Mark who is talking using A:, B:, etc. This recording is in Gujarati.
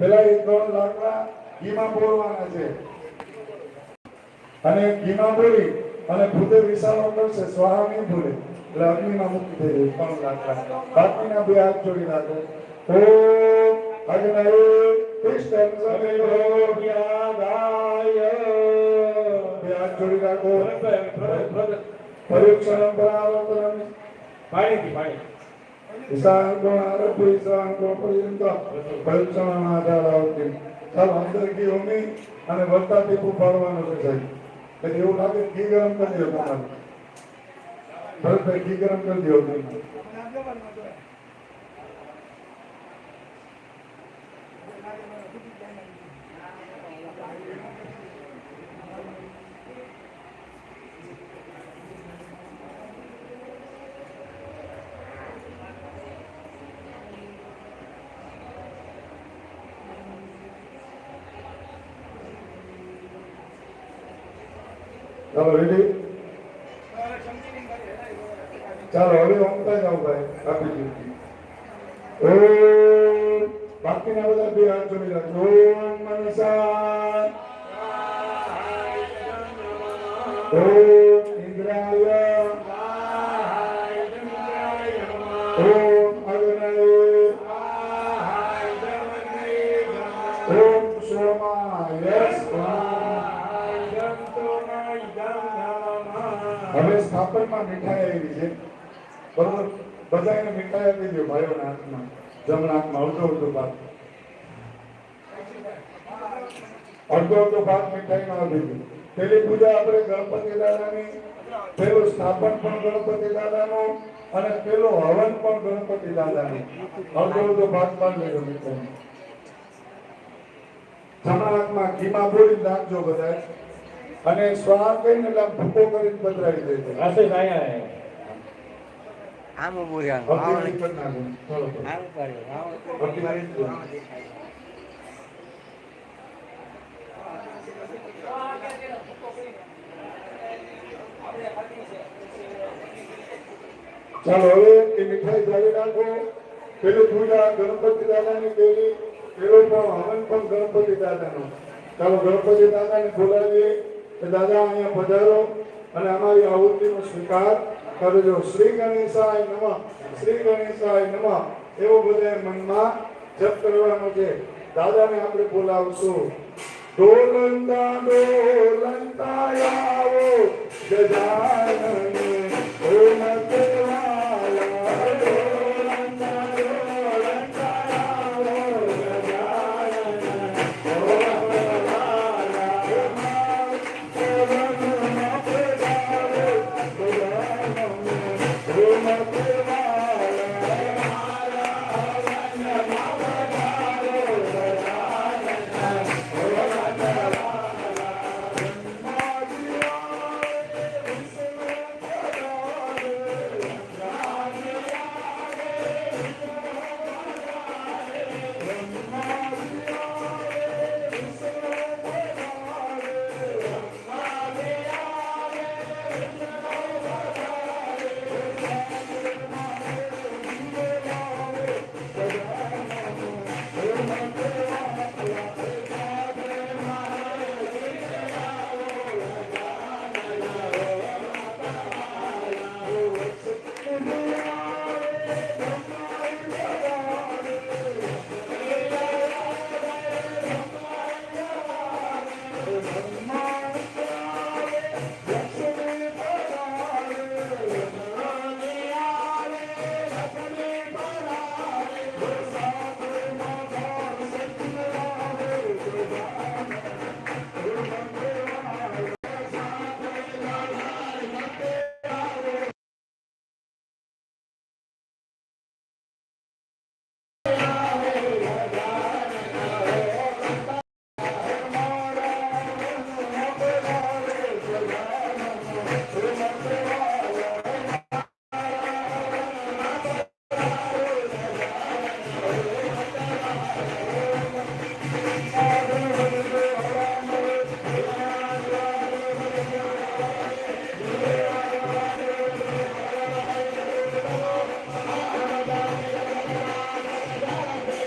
A: પેલા એ ત્રણ લાકડા ઘીમાં બોળવાના છે. અને ઘીમાં બોળી અને ભૂતે વિસારો કરશે સ્વાહા નહીં ભૂલે. એટલે અગ્નિમાં મૂકી દેજો ત્રણ લાકડા. બાકીના બે હાથ જોડી રાખો. ઓમ અગ્નય કૃષ્ણ સમેવો યાદાય બે હાથ જોડી રાખો. પરીક્ષણ પરાવર્તન.
B: પાણીથી પાણી
A: આરભ્ય ઈશાંકો પર્યંત પરીક્ષણ આધારાવતી ચાલો, અંદર ઘી ઉમી અને વરસાદ ટીપું પાડવાનું છે સાહેબ. એટલે એવું લાગે ઘી ગરમ કરી દો તમારે. ભરતભાઈ ઘી ગરમ કરી દો ચાલો રેડી ચાલો હવે ઊંઘતા જાઓ ભાઈ આપી દીધી ઓમ બાકીના બધા બે હાથ જોડી રાખજો ઓમ મનસા ઓમ ઇન્દ્રાય ઓમ અગ્નય ઓમ સોમાય સ્વાહા હવે સ્થાપનમાં મીઠાઈ આવી છે. બરોબર? બધાને મીઠાઈ આપી દો ભાઈઓના હાથમાં. જમણા હાથમાં. અડધો અડધો ભાગ. અડધો અડધો ભાગ મીઠાઈમાં આપી દો પેલી પૂજા આપણે ગણપતિ દાદાની, પેલું સ્થાપન પણ ગણપતિ દાદાનું, અને પેલો હવન પણ ગણપતિ દાદાનું. અડધો અડધો ભાગ પણ લેજો મીઠાઈ જમણા હાથમાં ઘીમાં બોલી નાખજો બધા અને સ્વાહ કહીને એટલે ભૂકો કરીને પધરાવી દેજો
B: હશે અહીંયા
C: આમ ઉભું રહેવાનું આમ
A: ભક્તિ કરી ચાલો.
C: આમ આમ
A: હવે એ મીઠાઈ ચાલી નાખો. પેલું પૂજા ગણપતિ દાદાની પેલી પેલો પણ હવન પણ ગણપતિ દાદાનો. ચાલો ગણપતિ દાદાને બોલાવીએ. કે દાદા, અહીંયા પધારો અને અમારી આહુતિનો સ્વીકાર કરજો. શ્રી ગણેશાય નમઃ, શ્રી ગણેશાય નમઃ. એવો બધા મનમાં જપ કરવાનો છે. દાદાને આપણે બોલાવશું. ડોલંતા ડોલંતા આવો. Gajanan uma Gracias.